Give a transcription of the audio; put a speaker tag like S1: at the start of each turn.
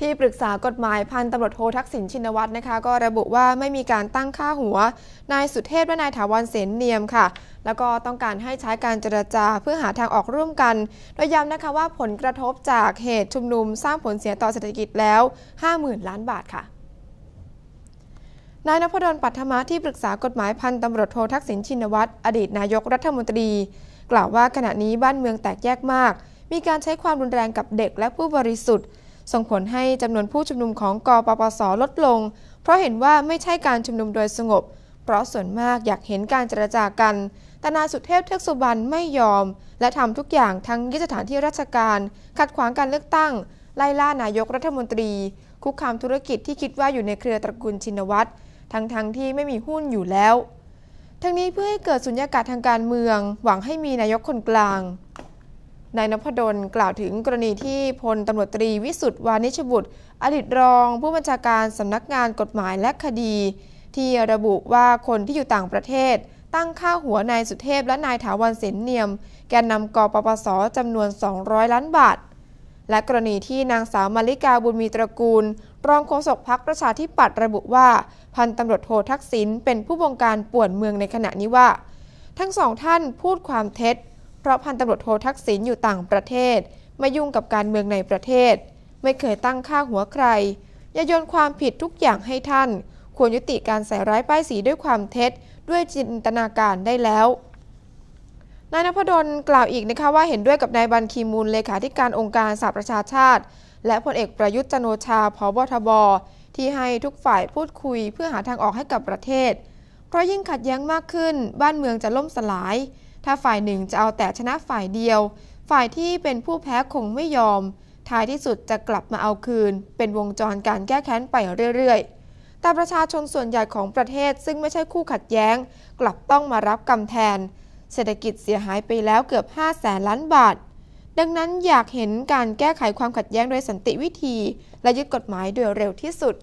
S1: ที่ปรึกษากฎหมายพันตำรวจโททักษิณชินวัตรนะคะ ก็ระบุว่าไม่มีการตั้งค่าหัว นายสุเทพและนายถาวรเสนเนียมค่ะ แล้วก็ต้องการให้ใช้การเจรจาเพื่อหาทางออกร่วมกัน โดยย้ำนะคะว่าผลกระทบจากเหตุชุมนุมสร้างผลเสียต่อเศรษฐกิจแล้ว 50,000 ล้านบาทค่ะนายนพดลปัทมาที่ปรึกษากฎหมายพันตำรวจโททักษิณชินวัตรอดีตนายกรัฐมนตรี กล่าวว่าขณะนี้บ้านเมืองแตกแยกมาก มีการใช้ความรุนแรงกับเด็กและผู้บริสุทธิ์ ส่งผลให้จำนวนผู้ชุมนุมของกปปสลดลง เพราะเห็นว่าไม่ใช่การชุมนุมโดยสงบ เพราะส่วนมากอยากเห็นการเจรจากัน แต่นายสุเทพเทือกสุบรรณไม่ยอม และทำทุกอย่างทั้งยึดสถานที่ราชการ ขัดขวางการเลือกตั้ง ไล่ล่านายกรัฐมนตรี คุกคามธุรกิจที่คิดว่าอยู่ในเครือตระกูลชินวัตร ทั้งๆทที่ไม่มีหุ้นอยู่แล้ว ทั้งนี้เพื่อให้เกิดสุญญากาศทางการเมือง หวังให้มีนายกคนกลาง นายนพดลกล่าวถึงกรณีที่พลตำรวจตรีวิสุทธ์วานิชบุตร อดีตรองผู้บัญชาการสำนักงานกฎหมายและคดี ที่ระบุว่าคนที่อยู่ต่างประเทศ ตั้งค่าหัวนายสุเทพและนายถาวรเสนเนียม แกนนำกปปสจำนวน 200 ล้านบาท และกรณีที่นางสาวมาริกาบุญมีตระกูล รองโฆษกพักประชาธิปัตย์ระบุว่า พันตำรวจโททักษิณเป็นผู้บงการป่วนเมืองในขณะนี้ว่า ทั้งสองท่านพูดความเท็จ เพราะพันตำรวจโททักษิณอยู่ต่างประเทศ ไม่ยุ่งกับการเมืองในประเทศ ไม่เคยตั้งค่าหัวใคร อย่าโยนความผิดทุกอย่างให้ท่าน ควรยุติการใส่ร้ายป้ายสีด้วยความเท็จ ด้วยจินตนาการได้แล้วนายนพดลกล่าวอีกนะคะว่าเห็นด้วยกับนายบันคีมูลเลขาธิการองค์การสหประชาชาติ และพลเอกประยุทธ์จันโอชาพบทบ ที่ให้ทุกฝ่ายพูดคุยเพื่อหาทางออกให้กับประเทศ เพราะยิ่งขัดแย้งมากขึ้น บ้านเมืองจะล่มสลาย ถ้าฝ่ายหนึ่งจะเอาแต่ชนะฝ่ายเดียว ฝ่ายที่เป็นผู้แพ้คงไม่ยอม ท้ายที่สุดจะกลับมาเอาคืน เป็นวงจรการแก้แค้นไปเรื่อยๆ แต่ประชาชนส่วนใหญ่ของประเทศซึ่งไม่ใช่คู่ขัดแย้ง กลับต้องมารับกรรมแทน เศรษฐกิจเสียหายไปแล้วเกือบ 5 แสนล้านบาท ดังนั้นอยากเห็นการแก้ไขความขัดแย้งโดยสันติวิธี และยึดกฎหมายโดยเร็วที่สุด